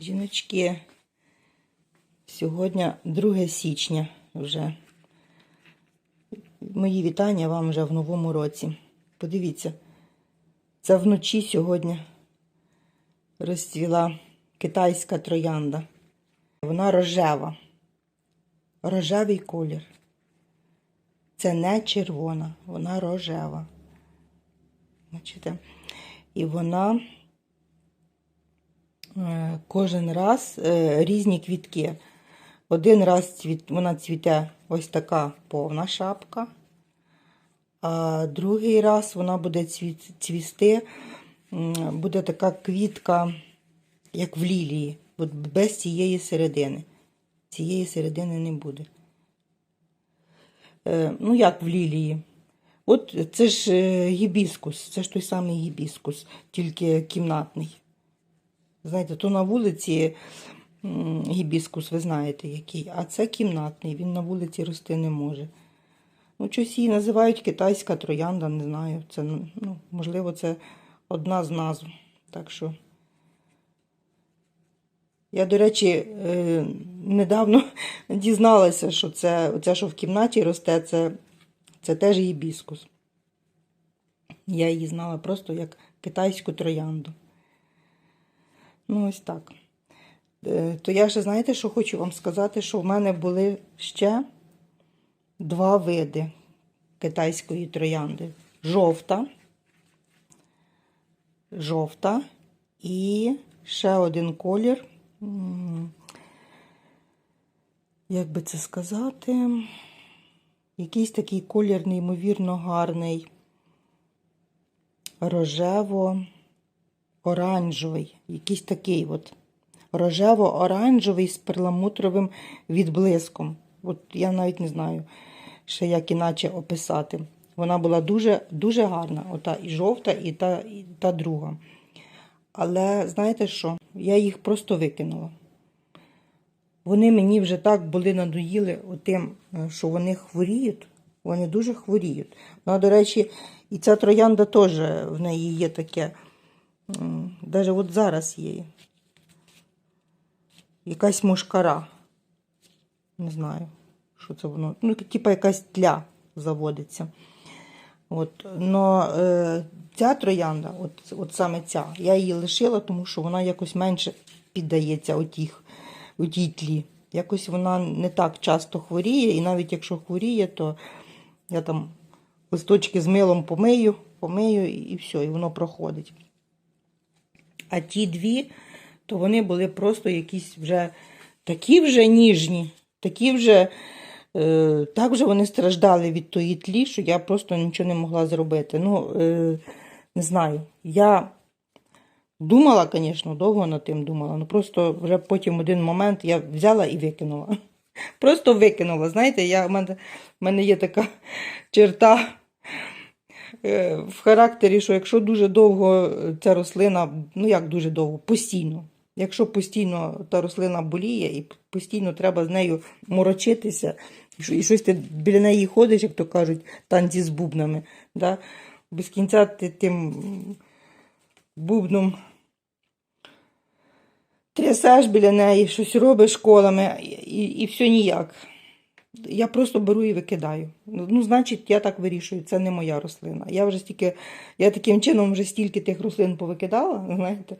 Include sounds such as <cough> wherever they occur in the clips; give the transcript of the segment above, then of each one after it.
Жіночки, сьогодні 2 січня вже. Мої вітання вам вже в новому році. Подивіться, це вночі сьогодні розцвіла китайська троянда. Вона рожева. Рожевий колір. Це не червона, вона рожева. Бачите? І вона кожен раз е, різні квітки. Один раз вона цвіте ось така повна шапка, а другий раз вона буде цвісти, буде така квітка, як в лілії, без цієї середини. Цієї середини не буде. Е, ну, як в лілії. От це ж е, гібіскус, це ж той самий гібіскус, тільки кімнатний. Знаєте, то на вулиці гібіскус, ви знаєте який, а це кімнатний, він на вулиці рости не може. Ну, щось її називають китайська троянда, не знаю. Це, ну, можливо, це одна з назв. Так що. Я, до речі, е, недавно <laughs> дізналася, що це, оце, що в кімнаті росте, це, це теж гібіскус. Я її знала просто як китайську троянду. Ну, ось так. Е, То я ще, знаєте, що хочу вам сказати, що в мене були ще два види китайської троянди. Жовта, жовта і ще один колір. Як би це сказати? Якийсь такий колір неймовірно гарний, рожево-оранжевий, якийсь такий от рожево-оранжевий з перламутровим відблиском. От я навіть не знаю, ще як іначе описати. Вона була дуже, дуже гарна, ота і жовта, і та, і та друга. Але знаєте що? Я їх просто викинула. Вони мені вже так були надоїли тим, що вони хворіють. Вони дуже хворіють. Ну, а, до речі, і ця троянда теж в неї є таке. Навіть от зараз є. Якась мошкара. Не знаю, що це воно. Ну, типа якась тля заводиться. От, но е, ця троянда, от, от саме ця, я її лишила, тому що вона якось менше піддається отіх, отій тлі. Якось вона не так часто хворіє, і навіть якщо хворіє, то я там листочки з милом помию, помию і, все, і воно проходить. А ті дві, то вони були просто якісь вже такі вже ніжні, такі вже. Е, так вже вони страждали від тої тлі, що я просто нічого не могла зробити. Ну, е, не знаю. Я думала, звісно, довго над тим думала, але просто вже потім один момент я взяла і викинула. <laughs> Просто викинула. Знаєте, я, в, мене, в мене є така черта в характері, що якщо дуже довго ця рослина, ну як дуже довго, постійно. Якщо постійно та рослина боліє і постійно треба з нею морочитися, і щось ти біля неї ходиш, як то кажуть, танці з бубнами, да? без кінця ти тим бубном трясеш біля неї, щось робиш колами, і, і все ніяк. Я просто беру і викидаю. Ну, значить, я так вирішую, це не моя рослина. Я вже стільки, я таким чином вже стільки тих рослин повикидала, знаєте.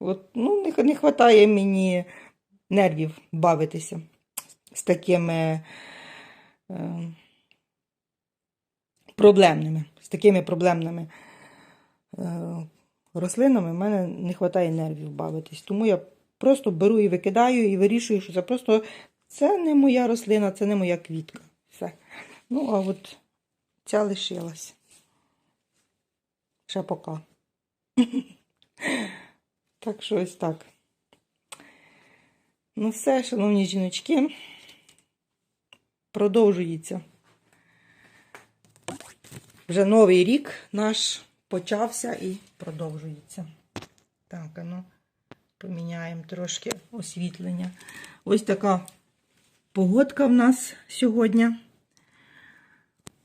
От, ну, не, не вистачає мені нервів бавитися з такими е, проблемними, з такими проблемними е, рослинами в мене не вистачає нервів бавитись. Тому я просто беру і викидаю, і вирішую, що це просто це не моя рослина, це не моя квітка. Все. Ну, а от ця лишилась. Ще пока. <laughs> Так що ось так. Ну все, шановні жіночки, продовжується. Вже новий рік наш почався і продовжується. Так, а ну, поміняємо трошки освітлення. Ось така погодка в нас сьогодні,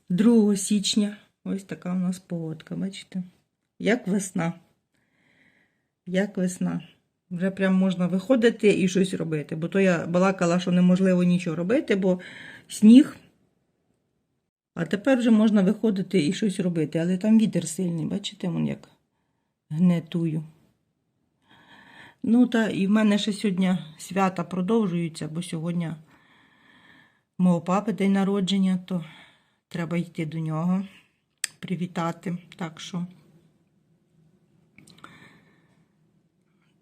2 січня. Ось така у нас погодка, бачите? Як весна як весна. Вже прям можна виходити і щось робити. Бо то я балакала, що неможливо нічого робити, бо сніг. А тепер вже можна виходити і щось робити. Але там вітер сильний, бачите, вон як гнетую. Ну, та і в мене ще сьогодні свята продовжуються, бо сьогодні мого папи день народження, то треба йти до нього, привітати. Так що.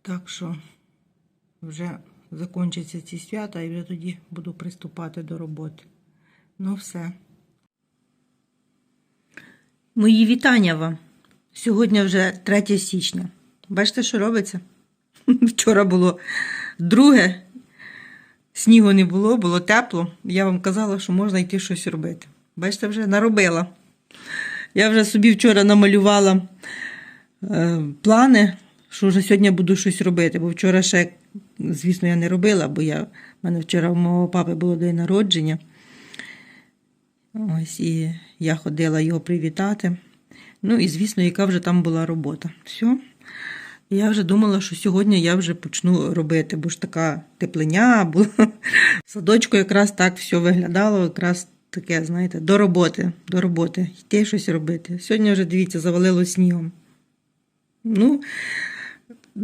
Так що вже закінчаться ці свята, і вже тоді буду приступати до роботи. Ну, все. Мої вітання вам. Сьогодні вже 3 січня. Бачите, що робиться? <laughs> Вчора було друге, снігу не було, було тепло. Я вам казала, що можна йти щось робити. Бачите, вже наробила. Я вже собі вчора намалювала е, плани, що вже сьогодні буду щось робити. Бо вчора ще, звісно, я не робила, бо я, в мене вчора у мого папи було день народження. Ось і я ходила його привітати. Ну і звісно, яка вже там була робота. Все. Я вже думала, що сьогодні я вже почну робити, бо ж така теплиня була. <laughs> Садочку якраз так все виглядало, якраз таке, знаєте, до роботи, до роботи, йти щось робити. Сьогодні вже, дивіться, завалило снігом. Ну,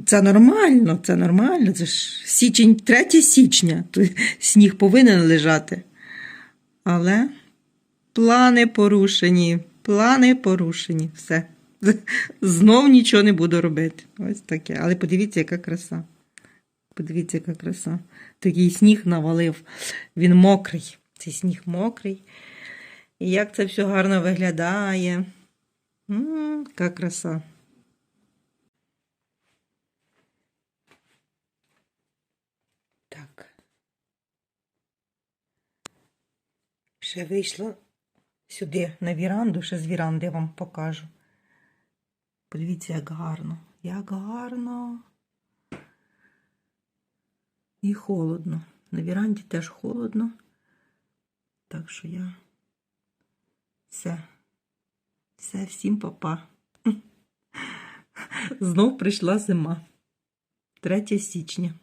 це нормально, це нормально. Це ж січень, 3 січня, то сніг повинен лежати. Але плани порушені, плани порушені. Все. <laughs> Знов нічого не буду робити. Ось таке. Але подивіться, яка краса. Подивіться, яка краса. Такий сніг навалив. Він мокрий. Цей сніг мокрий. І як це все гарно виглядає. Яка краса. Так. Ще вийшла сюди на віранду, ще з віранди вам покажу. Подивіться, як гарно. Як гарно. І холодно. На віранді теж холодно. Так що я все. Все, всім папа. <laughs> Знов прийшла зима. 3 січня.